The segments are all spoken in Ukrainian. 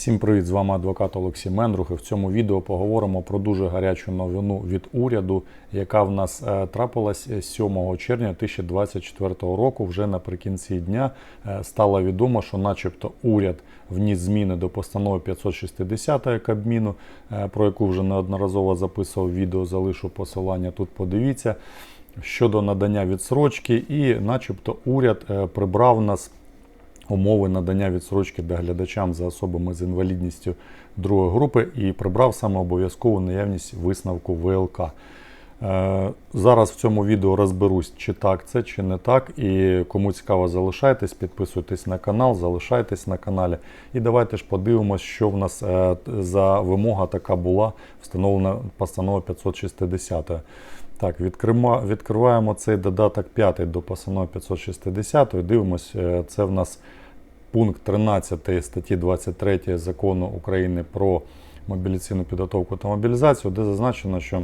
Всім привіт! З вами адвокат Олексій Мендрух. І в цьому відео поговоримо про дуже гарячу новину від уряду, яка в нас е, трапилась 7 червня 2024 року. Вже наприкінці дня е, стало відомо, що, начебто, уряд вніс зміни до постанови 560 Кабміну, е, про яку вже неодноразово записував відео. Залишу посилання тут. Подивіться щодо надання відсрочки, і, начебто, уряд е, прибрав нас умови надання відсрочки доглядачам за особами з інвалідністю другої групи і прибрав саме обов'язкову наявність висновку ВЛК. Е, Зараз в цьому відео розберусь, чи так це, чи не так. І кому цікаво, залишайтесь, підписуйтесь на канал, залишайтесь на каналі. І давайте ж подивимось, що в нас е, за вимога така була встановлена постанова 560. Так, відкриваємо цей додаток 5 до постанови 560. Дивимось, е, це в нас пункт 13 статті 23 закону України про мобілізаційну підготовку та мобілізацію, де зазначено, що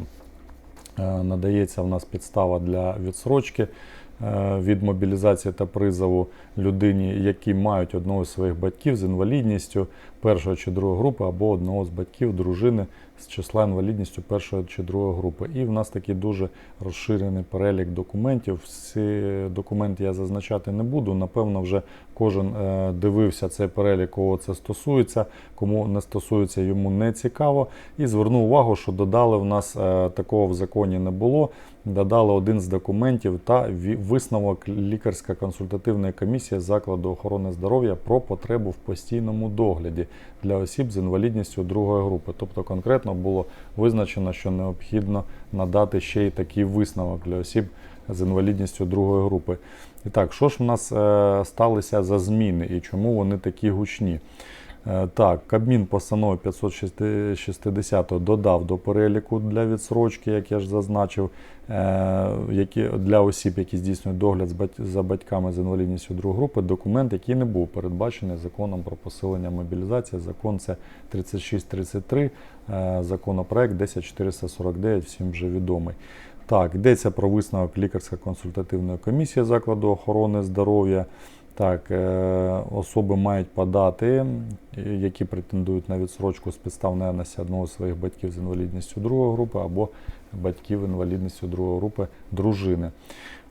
е, надається в нас підстава для відсрочки е, від мобілізації та призову людині, які мають одного з своїх батьків з інвалідністю першої чи другої групи, або одного з батьків дружини з числа інвалідністю першої чи другої групи. І в нас такий дуже розширений перелік документів. Всі документи я зазначати не буду. Напевно, вже кожен е, дивився цей перелік, кого це стосується, кому не стосується, йому не цікаво. І звернув увагу, що додали в нас е, такого в законі не було. Додали один з документів та висновок лікарська консультативної комісії закладу охорони здоров'я про потребу в постійному догляді для осіб з інвалідністю другої групи. Тобто конкретно було визначено, що необхідно надати ще й такий висновок для осіб з інвалідністю другої групи. І так, що ж в нас е, сталися за зміни і чому вони такі гучні? Е, Так, Кабмін постанови 560 додав до переліку для відсрочки, як я ж зазначив, які, для осіб, які здійснюють догляд за батьками з інвалідністю другої групи, документ, який не був передбачений законом про посилення мобілізації. Закон це 3633, е, законопроект 10449, всім вже відомий. Так, йдеться про висновок лікарсько-консультативної комісії закладу охорони здоров'я. Так, е, особи мають подати, е, які претендують на відсрочку з підстав наявності одного з своїх батьків з інвалідністю другої групи або батьків інвалідністю другої групи дружини.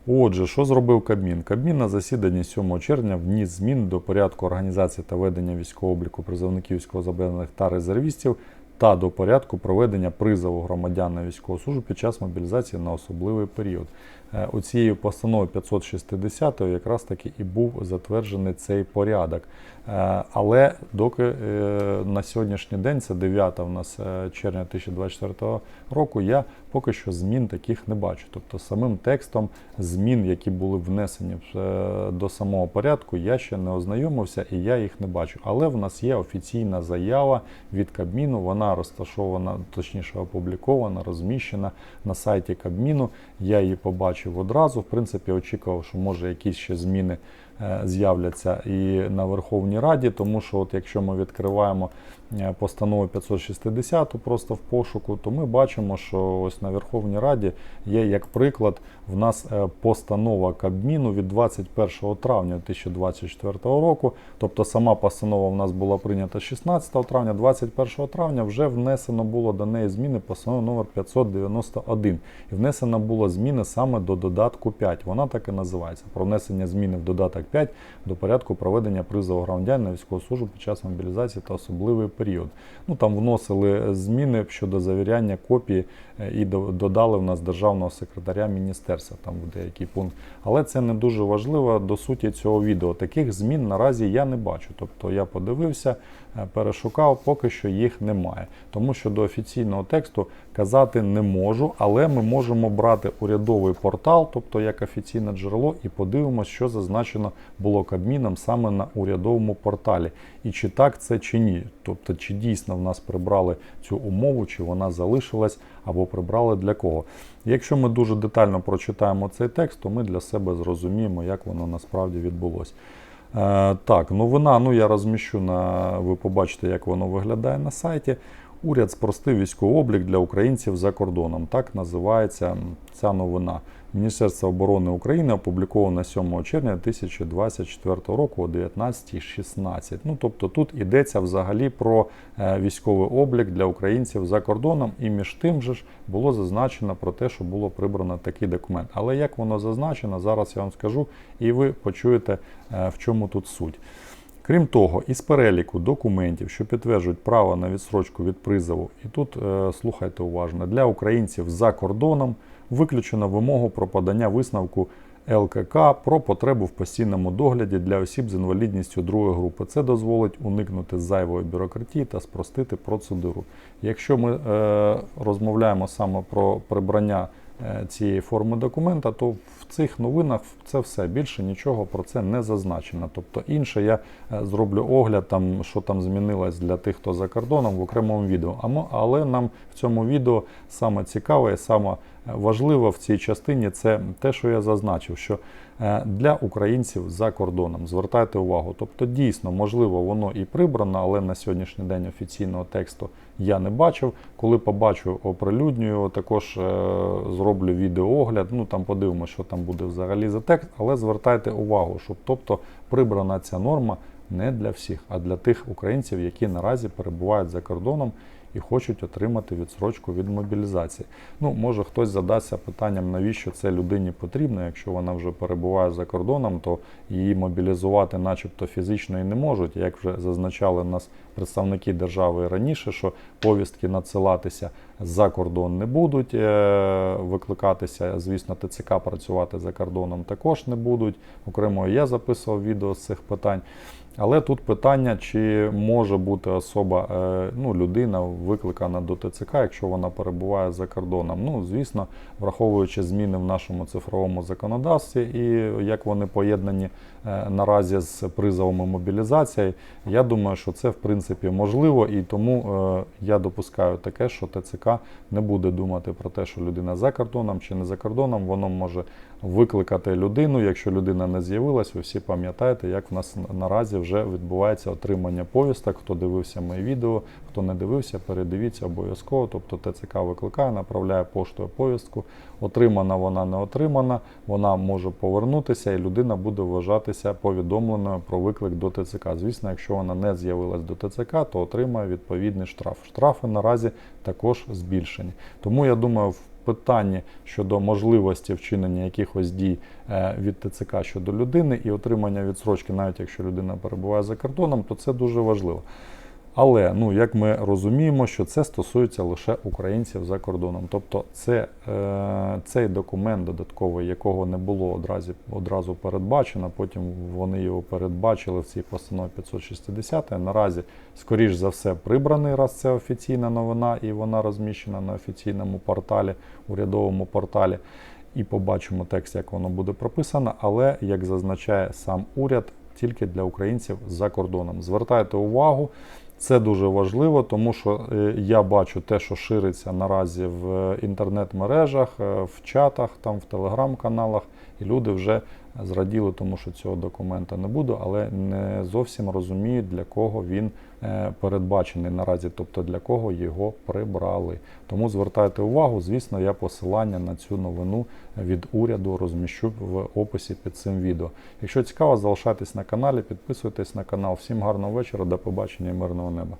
Отже, що зробив Кабмін? Кабмін на засіданні 7 червня вніс зміни до порядку організації та ведення військового обліку призовників військовозобов'язаних та резервістів та до порядку проведення призову громадян на військову службу під час мобілізації на особливий період. Е, Оцією постановою 560 якраз таки і був затверджений цей порядок. Е, Але доки е, на сьогоднішній день, це 9 у нас е, червня 2024 року, я поки що змін таких не бачу. Тобто самим текстом змін, які були внесені е, до самого порядку, я ще не ознайомився і я їх не бачу. Але в нас є офіційна заява від Кабміну. Вона розташована, точніше опублікована, розміщена на сайті Кабміну. Я її побачив одразу. В принципі, очікував, що може якісь ще зміни з'являться і на Верховній Раді, тому що, от якщо ми відкриваємо е, постанову 560 просто в пошуку, то ми бачимо, що ось на Верховній Раді є як приклад в нас е, постанова Кабміну від 21 травня 2024 року. Тобто сама постанова в нас була прийнята 16 травня, 21 травня вже внесено було до неї зміни постанови номер 591. І внесено було зміни саме до додатку 5. Вона так і називається. Про внесення зміни в додаток 5 до порядку проведення призову громадян на військову службу під час мобілізації та особливий період. Ну там вносили зміни щодо завіряння копії е, і додали в нас державного секретаря міністерства. Там буде деякий пункт. Але це не дуже важливо до суті цього відео. Таких змін наразі я не бачу. Тобто я подивився, перешукав, поки що їх немає. Тому що до офіційного тексту казати не можу, але ми можемо брати урядовий портал, тобто як офіційне джерело, і подивимося, що зазначено було Кабміном саме на урядовому порталі. І чи так це чи ні. Тобто, чи дійсно в нас прибрали цю умову, чи вона залишилась, або прибрали для кого. Якщо ми дуже детально прочитаємо цей текст, то ми для себе зрозуміємо, як воно насправді відбулося. Е, так, новина, ну я розміщу на ви побачите, як воно виглядає на сайті. Уряд спростив військовий облік для українців за кордоном. Так називається ця новина. Міністерства оборони України опубліковано 7 червня 2024 року о 19.16. Ну тобто тут йдеться взагалі про е, військовий облік для українців за кордоном, і між тим же ж було зазначено про те, що було прибрано такий документ. Але як воно зазначено, зараз я вам скажу, і ви почуєте, е, в чому тут суть. Крім того, із переліку документів, що підтверджують право на відсрочку від призову, і тут е, слухайте уважно, для українців за кордоном виключено вимогу про подання висновку ЛКК про потребу в постійному догляді для осіб з інвалідністю другої групи. Це дозволить уникнути зайвої бюрократії та спростити процедуру. Якщо ми е, розмовляємо саме про прибрання е, цієї форми документа, то в цих новинах це все більше нічого про це не зазначено. Тобто інше я е, зроблю огляд, там, що там змінилось для тих, хто за кордоном в окремому відео. Але нам в цьому відео саме цікаве і саме важливе в цій частині це те, що я зазначив, що е, для українців за кордоном звертайте увагу. Тобто, дійсно, можливо, воно і прибрано, але на сьогоднішній день офіційного тексту я не бачив. Коли побачу, оприлюднюю, також е, зроблю відеоогляд. Ну там подивимося, що там буде взагалі за текст, але звертайте увагу, щоб тобто прибрана ця норма не для всіх, а для тих українців, які наразі перебувають за кордоном і хочуть отримати відсрочку від мобілізації. Ну, може хтось задасться питанням, навіщо це людині потрібно, якщо вона вже перебуває за кордоном, то її мобілізувати, начебто, фізично і не можуть. Як вже зазначали нас представники держави раніше, що повістки надсилатися за кордон не будуть, е, викликатися, звісно, ТЦК працювати за кордоном також не будуть. Окремо я записував відео з цих питань. Але тут питання, чи може бути особа, е, ну, людина викликана до ТЦК, якщо вона перебуває за кордоном. Ну, звісно, враховуючи зміни в нашому цифровому законодавстві і як вони поєднані е, наразі з призовом і мобілізацією, я думаю, що це в принципі можливо, і тому е, я допускаю таке, що ТЦК не буде думати про те, що людина за кордоном чи не за кордоном, воно може викликати людину. Якщо людина не з'явилась, ви всі пам'ятаєте, як в нас наразі вже відбувається отримання повісток. Хто дивився моє відео, хто не дивився, передивіться обов'язково. Тобто ТЦК викликає, направляє поштою повістку. Отримана вона не отримана, вона може повернутися, і людина буде вважатися повідомленою про виклик до ТЦК. Звісно, якщо вона не з'явилась до ТЦК, то отримає відповідний штраф. Штрафи наразі також збільшені. Тому я думаю, в питанні щодо можливості вчинення якихось дій е, від ТЦК щодо людини і отримання відсрочки, навіть якщо людина перебуває за кордоном, то це дуже важливо. Але ну як ми розуміємо, що це стосується лише українців за кордоном. Тобто, це, е, цей документ додатковий, якого не було одразу, одразу передбачено. Потім вони його передбачили в цій постанові 560. Наразі, скоріш за все, прибраний, раз це офіційна новина, і вона розміщена на офіційному порталі, урядовому порталі. І побачимо текст, як воно буде прописано. Але як зазначає сам уряд, тільки для українців за кордоном. Звертайте увагу. Це дуже важливо, тому що е, я бачу те, що шириться наразі в інтернет-мережах, е, в чатах, там в телеграм-каналах, і люди вже зраділи, тому що цього документа не буде, але не зовсім розуміють, для кого він е, передбачений наразі, тобто для кого його прибрали. Тому звертайте увагу, звісно, я посилання на цю новину від уряду розміщу в описі під цим відео. Якщо цікаво, залишайтесь на каналі, підписуйтесь на канал. Всім гарного вечора, до побачення і мирного неба.